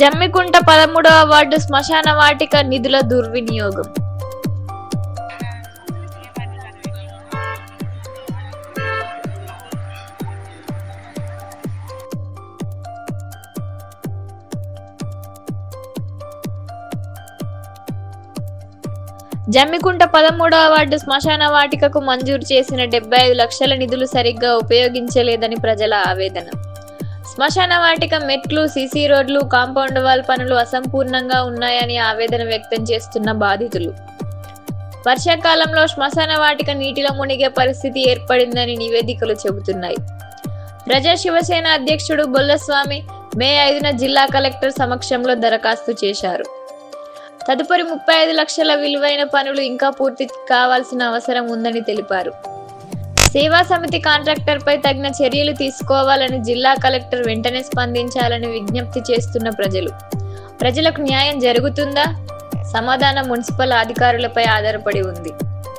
జమ్మికుంట పదమూడవ వార్డు శ్మశాన వాటిక నిధుల దుర్వినియోగం. జమ్మికుంట పదమూడవ వార్డు శ్మశాన వాటికకు మంజూరు చేసిన డెబ్బై ఐదు లక్షల నిధులు సరిగ్గా ఉపయోగించలేదని ప్రజల ఆవేదన. శ్మశాన వాటిక మెట్లు సీసీ రోడ్లు కాంపౌండ్ వాల్ పనులు అసంపూర్ణంగా ఉన్నాయని ఆవేదన వ్యక్తం చేస్తున్న బాధితులు. వర్షాకాలంలో శ్మశాన వాటిక నీటిలో మునిగే పరిస్థితి ఏర్పడిందని నివేదికలు చెబుతున్నాయి. ప్రజా శివసేన అధ్యక్షుడు బొల్లస్వామి మే ఐదున జిల్లా కలెక్టర్ సమక్షంలో దరఖాస్తు చేశారు. తదుపరి ముప్పై ఐదు లక్షల విలువైన పనులు ఇంకా పూర్తి కావాల్సిన అవసరం ఉందని తెలిపారు. సేవా సమితి కాంట్రాక్టర్పై తగిన చర్యలు తీసుకోవాలని జిల్లా కలెక్టర్ వెంటనే స్పందించాలని విజ్ఞప్తి చేస్తున్న ప్రజలు. ప్రజలకు న్యాయం జరుగుతుందా? సమాధానం మున్సిపల్ అధికారులపై ఆధారపడి ఉంది.